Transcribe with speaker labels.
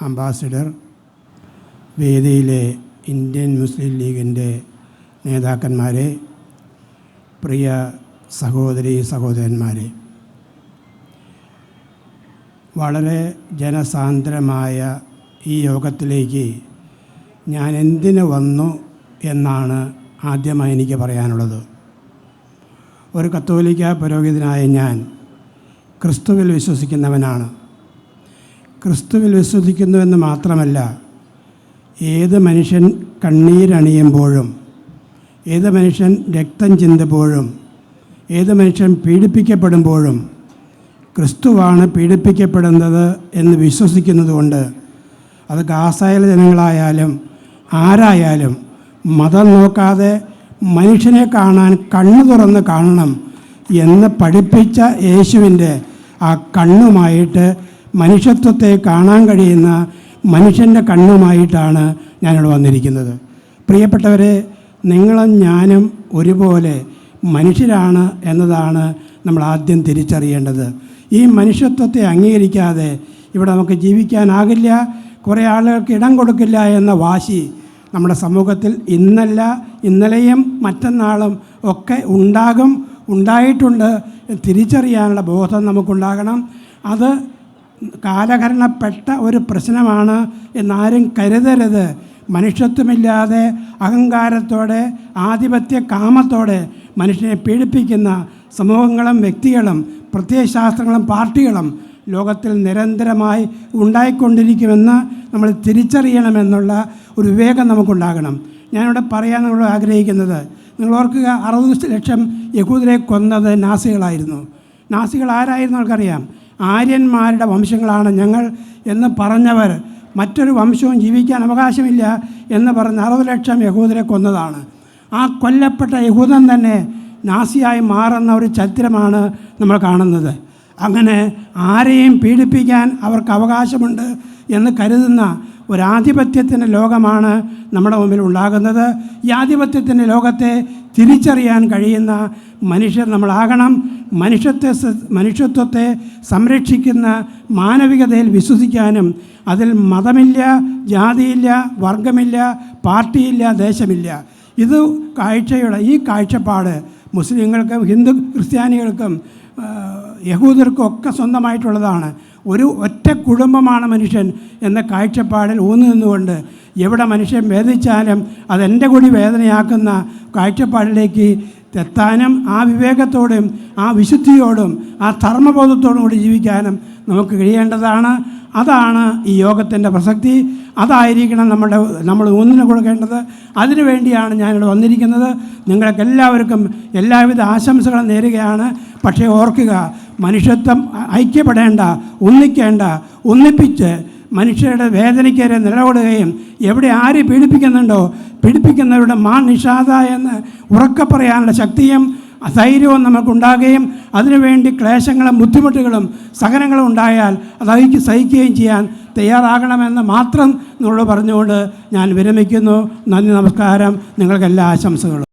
Speaker 1: Ambassador വേദിയിലെ Indian Muslim ലീഗിന്റെ നേതാക്കന്മാരെ പ്രിയ സഹോദരി സഹോദരന്മാരെ വളരെ ജനസാന്ദ്രമായ ഈ യോഗത്തിലേക്ക് ഞാൻ എന്തിനു വന്നു എന്നാണ് ആദ്യമായി എനിക്ക് പറയാനുള്ളത്. ഒരു കത്തോലിക്ക പുരോഹിതനായ ഞാൻ ക്രിസ്തുവിൽ വിശ്വസിക്കുന്നവനാണ്. ക്രിസ്തുവിൽ വിശ്വസിക്കുന്നുവെന്ന് മാത്രമല്ല ഏത് മനുഷ്യൻ കണ്ണീരണിയുമ്പോഴും ഏത് മനുഷ്യൻ രക്തം ചിന്തുമ്പോഴും ഏത് മനുഷ്യൻ പീഡിപ്പിക്കപ്പെടുമ്പോഴും ക്രിസ്തുവാണ് പീഡിപ്പിക്കപ്പെടുന്നത് എന്ന് വിശ്വസിക്കുന്നതുകൊണ്ട് അത് ഗാസായിലെ ജനങ്ങളായാലും ആരായാലും മതം നോക്കാതെ മനുഷ്യനെ കാണാൻ കണ്ണു തുറന്ന് കാണണം എന്ന് പഠിപ്പിച്ച യേശുവിന്റെ ആ കണ്ണുമായിട്ട് മനുഷ്യത്വത്തെ കാണാൻ കഴിയുന്ന മനുഷ്യന്റെ കണ്ണുമായിട്ടാണ് ഞാനിവിടെ വന്നിരിക്കുന്നത്. പ്രിയപ്പെട്ടവരെ നിങ്ങളും ഞാനും ഒരുപോലെ മനുഷ്യരാണ് എന്നതാണ് നമ്മൾ ആദ്യം തിരിച്ചറിയേണ്ടത്. ഈ മനുഷ്യത്വത്തെ അംഗീകരിക്കാതെ ഇവിടെ നമുക്ക് ജീവിക്കാനാകില്ല കുറേ ആളുകൾക്ക് ഇടം കൊടുക്കില്ല എന്ന വാശി നമ്മുടെ സമൂഹത്തിൽ ഇന്നല്ല ഇന്നലെയും മറ്റന്നാളും ഒക്കെ ഉണ്ടാകും ഉണ്ടായിട്ടുണ്ട് തിരിച്ചറിയാനുള്ള ബോധം നമുക്കുണ്ടാകണം. അത് കാലഹരണപ്പെട്ട ഒരു പ്രശ്നമാണ് എന്നാരും കരുതരുത്. മനുഷ്യത്വമില്ലാതെ അഹങ്കാരത്തോടെ ആധിപത്യ കാമത്തോടെ മനുഷ്യനെ പീഡിപ്പിക്കുന്ന സമൂഹങ്ങളും വ്യക്തികളും പ്രത്യയശാസ്ത്രങ്ങളും പാർട്ടികളും ലോകത്തിൽ നിരന്തരമായി ഉണ്ടായിക്കൊണ്ടിരിക്കുമെന്ന് നമ്മൾ തിരിച്ചറിയണമെന്നുള്ള ഒരു വിവേകം നമുക്കുണ്ടാകണം. ഞാനിവിടെ പറയാൻ നമ്മൾ ആഗ്രഹിക്കുന്നത് നിങ്ങൾ ഓർക്കുക അറുപത് ലക്ഷം യഹൂദരെ കൊന്നത് നാസികളായിരുന്നു. നാസികൾ ആരായിരുന്നു? നമുക്കറിയാം ആര്യന്മാരുടെ വംശങ്ങളാണ് ഞങ്ങൾ എന്ന് പറഞ്ഞവർ. മറ്റൊരു വംശവും ജീവിക്കാൻ അവകാശമില്ല എന്ന് പറഞ്ഞ് അറുപത് ലക്ഷം യഹൂദരെ കൊന്നതാണ്. ആ കൊല്ലപ്പെട്ട യഹൂദൻ തന്നെ നാസിയായി മാറുന്ന ഒരു ചരിത്രമാണ് നമ്മൾ കാണുന്നത്. അങ്ങനെ ആരെയും പീഡിപ്പിക്കാൻ അവർക്ക് അവകാശമുണ്ട്. എന്ന് കരുതുന്ന ഒരാധിപത്യത്തിന്റെ ലോകമാണ് നമ്മുടെ മുമ്പിൽ ഉണ്ടാകുന്നത്. ഈ ആധിപത്യത്തിന്റെ ലോകത്തെ തിരിച്ചറിയാൻ കഴിയുന്ന മനുഷ്യർ നമ്മളാകണം. മനുഷ്യത്തെ മനുഷ്യത്വത്തെ സംരക്ഷിക്കുന്ന മാനവികതയിൽ വിശ്വസിക്കാനും അതിൽ മതമില്ല ജാതിയില്ല വർഗമില്ല പാർട്ടിയില്ല ദേശമില്ല. ഇത് കാഴ്ചയുടെ ഈ കാഴ്ചപ്പാട് മുസ്ലിങ്ങൾക്കും ഹിന്ദു ക്രിസ്ത്യാനികൾക്കും യഹൂദർക്കും ഒക്കെ സ്വന്തമായിട്ടുള്ളതാണ്. ഒരു ഒറ്റ കുടുംബമാണ് മനുഷ്യൻ എന്ന കാഴ്ചപ്പാടിൽ ഊന്നു നിന്നുകൊണ്ട് എവിടെ മനുഷ്യൻ വേദിച്ചാലും അതെന്റെ കൂടി വേദനയാക്കുന്ന കാഴ്ചപ്പാടിലേക്ക് എത്താനും ആ വിവേകത്തോടും ആ വിശുദ്ധിയോടും ആ ധർമ്മബോധത്തോടും കൂടി ജീവിക്കാനും നമുക്ക് കഴിയേണ്ടതാണ്. അതാണ് ഈ യോഗത്തിന്റെ പ്രസക്തി. അതായിരിക്കണം നമ്മുടെ നമ്മൾ ഊന്നിന് കൊടുക്കേണ്ടത്. അതിനുവേണ്ടിയാണ് ഞാനിവിടെ വന്നിരിക്കുന്നത്. നിങ്ങൾക്ക് എല്ലാവർക്കും എല്ലാവിധ ആശംസകളും നേരുകയാണ്. പക്ഷേ ഓർക്കുക മനുഷ്യത്വം ഐക്യപ്പെടേണ്ട ഒന്നിക്കേണ്ട ഒന്നിപ്പിച്ച് മനുഷ്യരുടെ വേദനയ്ക്കേറെ നിലകൊള്ളുകയും എവിടെ ആര് പീഡിപ്പിക്കുന്നുണ്ടോ പീഡിപ്പിക്കുന്നവരുടെ മാ നിഷാദ എന്ന് ഉറക്ക പറയാനുള്ള ശക്തിയും ധൈര്യവും നമുക്കുണ്ടാകുകയും അതിനുവേണ്ടി ക്ലേശങ്ങളും ബുദ്ധിമുട്ടുകളും സഹനങ്ങളും ഉണ്ടായാൽ അത് സഹിക്കുകയും ചെയ്യാൻ തയ്യാറാകണമെന്ന് മാത്രം നമ്മൾ പറഞ്ഞുകൊണ്ട് ഞാൻ വിരമിക്കുന്നു. നന്ദി നമസ്കാരം. നിങ്ങൾക്കെല്ലാ ആശംസകളും.